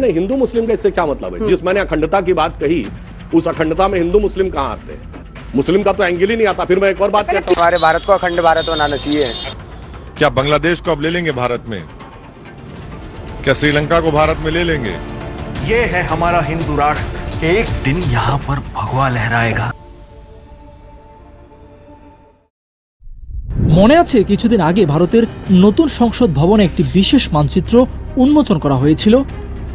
मैंने हिंदू मुस्लिम का इससे क्या मतलब है जिस मैंने अखंडता की बात कही उस अखंडता में हिंदू मुस्लिम कहाँ आते हैं मुस्लिम का तो एंगल ही नहीं आता फिर मैं एक और बात कहता हूँ हमारे भारत को अखंड भारत बनाना चाहिए क्या बांग्लादेश को अब ले लेंगे भारत में क्या श्रीलंका को भारत में ले लेंगे ये है हमारा हिंदू राष्ट्र एक दिन यहाँ पर भगवा लहराएगा মনে আছে কিছুদিন আগে ভারতের নতুন সংসদ ভবনে একটি বিশেষ মানচিত্র উন্মোচন করা হয়েছিল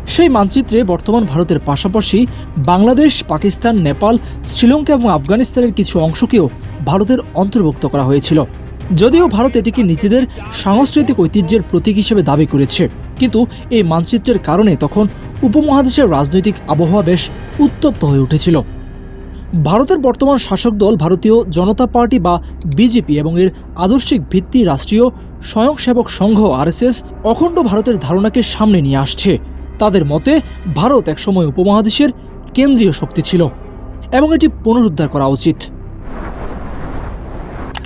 সেই মানচিত্রে বর্তমান ভারতের পাশাপাশি বাংলাদেশ, পাকিস্তান, নেপাল, শ্রীলঙ্কা এবং আফগানিস্তানের কিছু অংশকেও ভারতের অন্তর্ভুক্ত করা হয়েছিল। যদিও ভারত এটিকে নিজেদের সাংস্কৃতিক ঐতিহ্যের প্রতীক হিসেবে দাবি করেছে। কিন্তু এই মানচিত্রের কারণে তখন উপমহাদেশের রাজনৈতিক আবহাওয়া বেশ উত্তপ্ত হয়ে উঠেছিল। ভারতের বর্তমান শাসক দল ভারতীয় জনতা পার্টি বা বিজেপি এবং এর আদর্শিক ভিত্তি রাষ্ট্রীয় স্বয়ংসেবক সংঘ আরএসএস অখণ্ড ভারতের ধারণাকে সামনে নিয়ে আসছে। তাদের মতে, ভারত একসময় উপমহাদেশের কেন্দ্রীয় শক্তি ছিল এবং এটি পুনরুদ্ধার করা উচিত।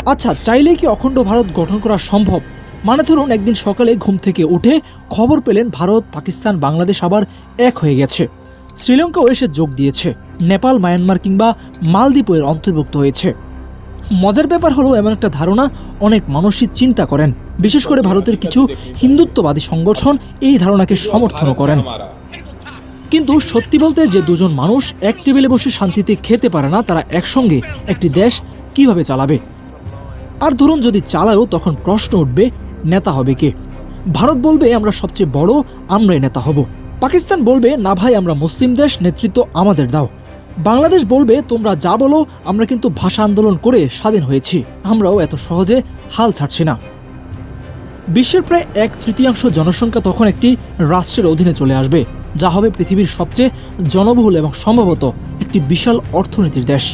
আচ্ছা চাইলেই কি অখণ্ড ভারত গঠন করা সম্ভব? মানে ধরুন, একদিন সকালে ঘুম থেকে উঠে খবর পেলেন ভারত, পাকিস্তান, বাংলাদেশ আবার এক হয়ে গেছে। শ্রীলঙ্কাও এসে যোগ দিয়েছে। নেপাল, মায়ানমার কিংবা মালদ্বীপও এর অন্তর্ভুক্ত হয়েছে। মজার ব্যাপার হলো এমন একটা ধারণা অনেক মানুষই চিন্তা করেন। বিশেষ করে ভারতের কিছু হিন্দুত্ববাদী সংগঠন এই ধারণাকে সমর্থনও করেন। কিন্তু সত্যি বলতে যে দুজন মানুষ এক টেবিলে বসে শান্তিতে খেতে পারে না, তারা একসঙ্গে একটি দেশ কীভাবে চালাবে? আর ধরুন যদি চালায়ও তখন প্রশ্ন উঠবে, নেতা হবে কে? ভারত বলবে, আমরা সবচেয়ে বড়, আমরাই নেতা হব। পাকিস্তান বলবে, না ভাই, আমরা মুসলিম দেশ, নেতৃত্ব আমাদের দাও। বাংলাদেশ বলবে, তোমরা যা বলো, আমরা কিন্তু ভাষা আন্দোলন করে স্বাধীন হয়েছি। আমরাও এত সহজে হাল ছাড়ছি না। বিশ্বের প্রায় এক তৃতীয়াংশ জনসংখ্যা তখন একটি রাষ্ট্রের অধীনে চলে আসবে, যা হবে পৃথিবীর সবচেয়ে জনবহুল এবং সম্ভবত একটি বিশাল অর্থনীতির দেশ।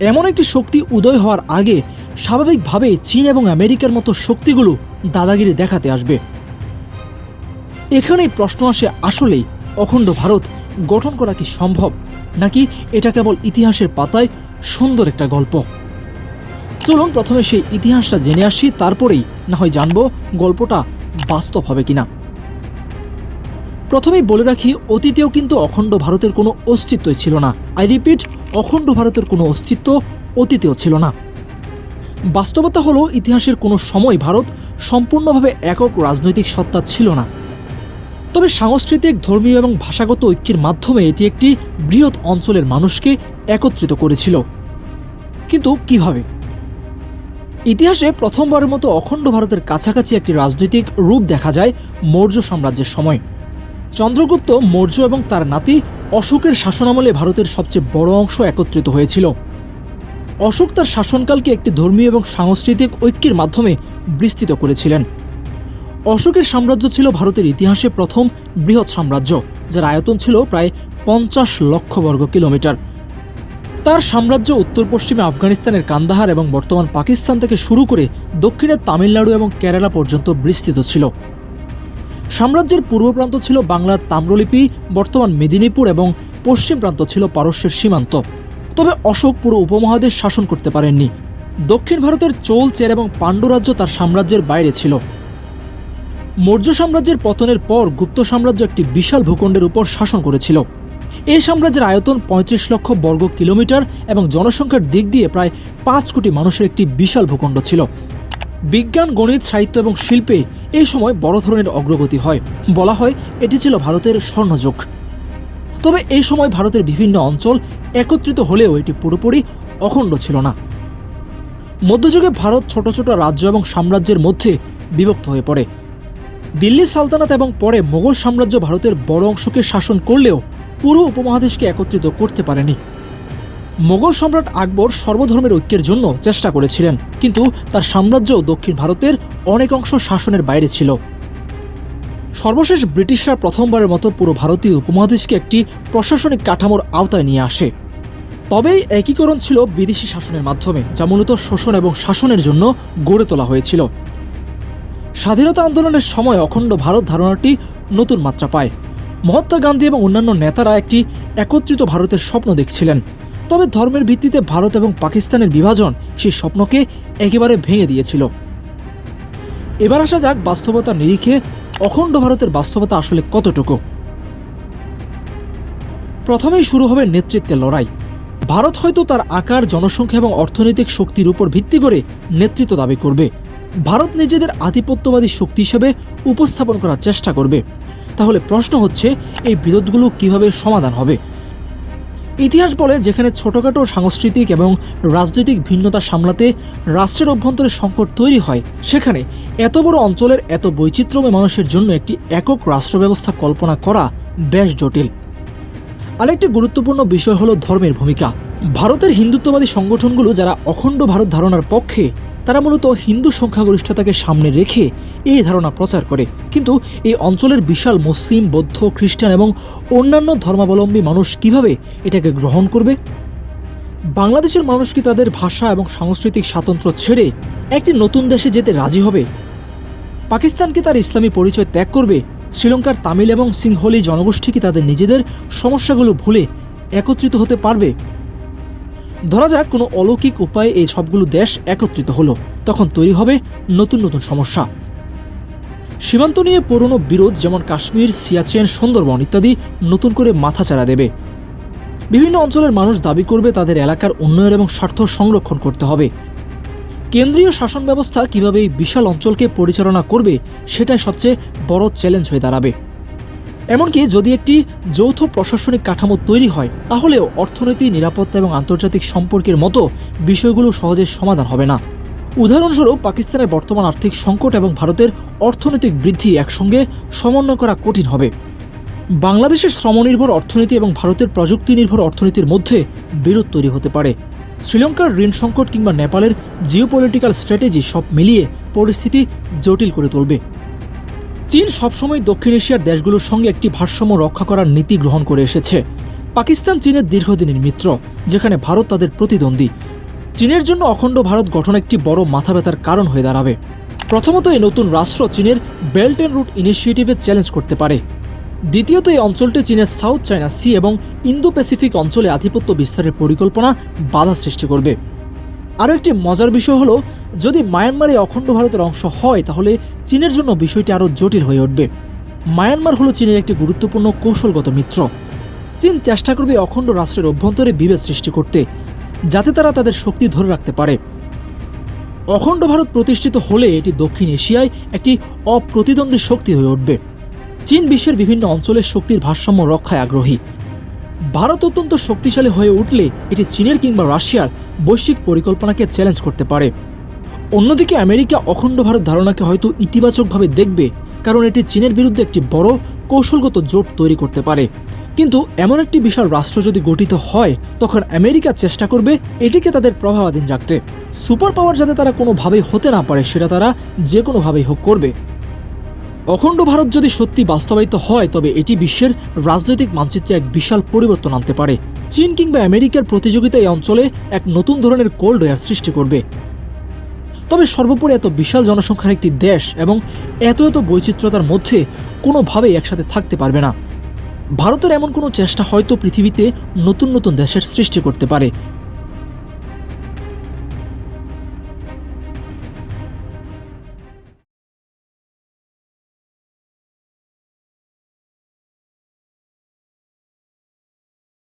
এমন একটি শক্তি উদয় হওয়ার আগে স্বাভাবিকভাবেই চীন এবং আমেরিকার মতো শক্তিগুলো দাদাগিরি দেখাতে আসবে। এখানেই প্রশ্ন আসে আসলেই, অখণ্ড ভারত গঠন করা কি সম্ভব? নাকি এটা কেবল ইতিহাসের পাতায় সুন্দর একটা গল্প? চলুন প্রথমে সেই ইতিহাসটা জেনে আসি, তারপরেই না হয় জানব গল্পটা বাস্তব হবে কিনা। প্রথমেই বলে রাখি, অতীতেও কিন্তু অখণ্ড ভারতের কোনো অস্তিত্বই ছিল না। আই রিপিট, অখণ্ড ভারতের কোনো অস্তিত্ব অতীতেও ছিল না। বাস্তবতা হলো, ইতিহাসের কোনো সময় ভারত সম্পূর্ণভাবে একক রাজনৈতিক সত্তা ছিল না। তবে সাংস্কৃতিক, ধর্মীয় এবং ভাষাগত ঐক্যের মাধ্যমে এটি একটি বৃহৎ অঞ্চলের মানুষকে একত্রিত করেছিল। কিন্তু কীভাবে? ইতিহাসে প্রথমবারের মতো অখণ্ড ভারতের কাছাকাছি একটি রাজনৈতিক রূপ দেখা যায় মৌর্য সাম্রাজ্যের সময়। চন্দ্রগুপ্ত মৌর্য এবং তার নাতি অশোকের শাসনামলে ভারতের সবচেয়ে বড় অংশ একত্রিত হয়েছিল। অশোক তার শাসনকালকে একটি ধর্মীয় এবং সাংস্কৃতিক ঐক্যের মাধ্যমে বিস্তৃত করেছিলেন। অশোকের সাম্রাজ্য ছিল ভারতের ইতিহাসে প্রথম বৃহৎ সাম্রাজ্য, যার আয়তন ছিল প্রায় পঞ্চাশ লক্ষ বর্গ কিলোমিটার। তার সাম্রাজ্য উত্তর পশ্চিমে আফগানিস্তানের কান্দাহার এবং বর্তমান পাকিস্তান থেকে শুরু করে দক্ষিণে তামিলনাড়ু এবং কেরালা পর্যন্ত বিস্তৃত ছিল। সাম্রাজ্যের পূর্ব প্রান্ত ছিল বাংলার তাম্রলিপি, বর্তমান মেদিনীপুর এবং পশ্চিম প্রান্ত ছিল পারস্যের সীমান্ত। তবে অশোক পুরো উপমহাদেশ শাসন করতে পারেননি। দক্ষিণ ভারতের চোল, চের এবং পাণ্ডু রাজ্য তার সাম্রাজ্যের বাইরে ছিল। মৌর্য সাম্রাজ্যের পতনের পর গুপ্ত সাম্রাজ্য একটি বিশাল ভূখণ্ডের উপর শাসন করেছিল। এই সাম্রাজ্যের আয়তন পঁয়ত্রিশ লক্ষ বর্গ কিলোমিটার এবং জনসংখ্যার দিক দিয়ে প্রায় পাঁচ কোটি মানুষের একটি বিশাল ভূখণ্ড ছিল। বিজ্ঞান, গণিত, সাহিত্য এবং শিল্পে এই সময় বড় ধরনের অগ্রগতি হয়। বলা হয়, এটি ছিল ভারতের স্বর্ণযুগ। তবে এই সময় ভারতের বিভিন্ন অঞ্চল একত্রিত হলেও এটি পুরোপুরি অখণ্ড ছিল না। মধ্যযুগে ভারত ছোট ছোট রাজ্য এবং সাম্রাজ্যের মধ্যে বিভক্ত হয়ে পড়ে। দিল্লি সালতানাত এবং পরে মোগল সাম্রাজ্য ভারতের বড় অংশকে শাসন করলেও পুরো উপমহাদেশকে একত্রিত করতে পারেনি। মোগল সম্রাট আকবর সর্বধর্মের ঐক্যের জন্য চেষ্টা করেছিলেন, কিন্তু তার সাম্রাজ্য দক্ষিণ ভারতের অনেক অংশ শাসনের বাইরে ছিল। সর্বশেষ ব্রিটিশরা প্রথমবারের মতো পুরো ভারতীয় উপমহাদেশকে একটি প্রশাসনিক কাঠামোর আওতায় নিয়ে আসে। তবে একীকরণ ছিল বিদেশি শাসনের মাধ্যমে, যা মূলত শোষণ এবং শাসনের জন্য গড়ে তোলা হয়েছিল। স্বাধীনতা আন্দোলনের সময় অখণ্ড ভারত ধারণাটি নতুন মাত্রা পায়। মহাত্মা গান্ধী এবং অন্যান্য নেতারা একটি একত্রিত ভারতের স্বপ্ন দেখছিলেন। তবে ধর্মের ভিত্তিতে ভারত এবং পাকিস্তানের বিভাজন সেই স্বপ্নকে একেবারে ভেঙে দিয়েছিল। এবার আসা যাক বাস্তবতার নিরিখে অখণ্ড ভারতের বাস্তবতা আসলে কতটুকু। প্রথমেই শুরু হবে নেতৃত্বের লড়াই। ভারত হয়তো তার আকার, জনসংখ্যা এবং অর্থনৈতিক শক্তির উপর ভিত্তি করে নেতৃত্ব দাবি করবে। ভারত নিজেদের আধিপত্যবাদী শক্তি হিসেবে উপস্থাপন করার চেষ্টা করবে। তাহলে প্রশ্ন হচ্ছে, এই বিরোধগুলো কীভাবে সমাধান হবে? ইতিহাস বলে যেখানে ছোটখাটো সাংস্কৃতিক এবং রাজনৈতিক ভিন্নতা সামলাতে রাষ্ট্রের অভ্যন্তরে সংকট তৈরি হয়, সেখানে এত বড় অঞ্চলের এত বৈচিত্র্যময় মানুষের জন্য একটি একক রাষ্ট্র ব্যবস্থা কল্পনা করা বেশ জটিল। আরেকটি গুরুত্বপূর্ণ বিষয় হলো ধর্মের ভূমিকা। ভারতের হিন্দুত্ববাদী সংগঠনগুলো যারা অখণ্ড ভারত ধারণার পক্ষে, তারা মূলত হিন্দু সংখ্যাগরিষ্ঠতাকে সামনে রেখে এই ধারণা প্রচার করে। কিন্তু এই অঞ্চলের বিশাল মুসলিম, বৌদ্ধ, খ্রিস্টান এবং অন্যান্য ধর্মাবলম্বী মানুষ কীভাবে এটাকে গ্রহণ করবে? বাংলাদেশের মানুষ কি তাদের ভাষা এবং সাংস্কৃতিক স্বাতন্ত্র্য ছেড়ে একটি নতুন দেশে যেতে রাজি হবে? পাকিস্তানকে তার ইসলামী পরিচয় ত্যাগ করবে? শ্রীলঙ্কার তামিল এবং সিংহলি জনগোষ্ঠী কি তাদের নিজেদের সমস্যাগুলো ভুলে একত্রিত হতে পারবে? ধরা যাক কোনো অলৌকিক উপায়ে এই সবগুলো দেশ একত্রিত হলো, তখন তৈরি হবে নতুন নতুন সমস্যা। সীমান্ত নিয়ে পুরনো বিরোধ যেমন কাশ্মীর, সিয়াচেন, সুন্দরবন ইত্যাদি নতুন করে মাথাচাড়া দেবে। বিভিন্ন অঞ্চলের মানুষ দাবি করবে তাদের এলাকার উন্নয়ন এবং স্বার্থ সংরক্ষণ করতে হবে। কেন্দ্রীয় শাসন ব্যবস্থা কীভাবে এই বিশাল অঞ্চলকে পরিচালনা করবে, সেটাই সবচেয়ে বড় চ্যালেঞ্জ হয়ে দাঁড়াবে। এমনকি যদি একটি যৌথ প্রশাসনিক কাঠামো তৈরি হয়, তাহলেও অর্থনীতি নিরাপত্তা এবং আন্তর্জাতিক সম্পর্কের মতো বিষয়গুলো সহজে সমাধান হবে না। উদাহরণস্বরূপ, পাকিস্তানের বর্তমান আর্থিক সংকট এবং ভারতের অর্থনৈতিক বৃদ্ধি একসঙ্গে সমন্বয় করা কঠিন হবে। বাংলাদেশের শ্রমনির্ভর অর্থনীতি এবং ভারতের প্রযুক্তি নির্ভর অর্থনীতির মধ্যে বিরোধ তৈরি হতে পারে। শ্রীলঙ্কার ঋণ সংকট কিংবা নেপালের জিওপলিটিক্যাল স্ট্র্যাটেজি সব মিলিয়ে পরিস্থিতি জটিল করে তুলবে। চীন সবসময় দক্ষিণ এশিয়ার দেশগুলোর সঙ্গে একটি ভারসাম্য রক্ষা করার নীতি গ্রহণ করে এসেছে। পাকিস্তান চীনের দীর্ঘদিনের মিত্র, যেখানে ভারত তাদের প্রতিদ্বন্দ্বী। চীনের জন্য অখণ্ড ভারত গঠন একটি বড় মাথা ব্যথার কারণ হয়ে দাঁড়াবে। প্রথমত এই নতুন রাষ্ট্র চীনের বেল্ট অ্যান্ড রুট ইনিশিয়েটিভে চ্যালেঞ্জ করতে পারে। দ্বিতীয়ত এই অঞ্চলটি চীনের সাউথ চায়না সি এবং ইন্দো প্যাসিফিক অঞ্চলে আধিপত্য বিস্তারের পরিকল্পনা বাধা সৃষ্টি করবে। আরও একটি মজার বিষয় হলো, যদি মায়ানমারে অখণ্ড ভারতের অংশ হয়, তাহলে চীনের জন্য বিষয়টি আরও জটিল হয়ে উঠবে। মায়ানমার হলো চীনের একটি গুরুত্বপূর্ণ কৌশলগত মিত্র। চীন চেষ্টা করবে অখণ্ড রাষ্ট্রের অভ্যন্তরে বিভেদ সৃষ্টি করতে, যাতে তারা তাদের শক্তি ধরে রাখতে পারে। অখণ্ড ভারত প্রতিষ্ঠিত হলে এটি দক্ষিণ এশিয়ায় একটি অপ্রতিদ্বন্দ্বী শক্তি হয়ে উঠবে। চীন বিশ্বের বিভিন্ন অঞ্চলের শক্তির ভারসাম্য রক্ষায় আগ্রহী। ভারত অত্যন্ত শক্তিশালী হয়ে উঠলে এটি চীনের কিংবা রাশিয়ার বৈশ্বিক পরিকল্পনাকে চ্যালেঞ্জ করতে পারে। অন্যদিকে আমেরিকা অখণ্ড ভারত ধারণাকে হয়তো ইতিবাচকভাবে দেখবে, কারণ এটি চীনের বিরুদ্ধে একটি বড় কৌশলগত জোট তৈরি করতে পারে। কিন্তু এমন একটি বিশাল রাষ্ট্র যদি গঠিত হয়, তখন আমেরিকা চেষ্টা করবে এটিকে তাদের প্রভাবাধীন রাখতে। সুপার পাওয়ার যাতে তারা কোনোভাবেই হতে না পারে, সেটা তারা যে কোনোভাবেই হোক করবে। অখণ্ড ভারত যদি সত্যি বাস্তবায়িত হয়, তবে এটি বিশ্বের রাজনৈতিক মানচিত্রে এক বিশাল পরিবর্তন আনতে পারে। চীন কিংবা আমেরিকার প্রতিযোগিতা এই অঞ্চলে এক নতুন ধরনের কোল্ড ওয়ার সৃষ্টি করবে। তবে সর্বোপরি এত বিশাল জনসংখ্যার একটি দেশ এবং এত এত বৈচিত্র্যতার মধ্যে কোনোভাবেই একসাথে থাকতে পারবে না। ভারতের এমন কোনো চেষ্টা হয়তো পৃথিবীতে নতুন নতুন দেশের সৃষ্টি করতে পারে।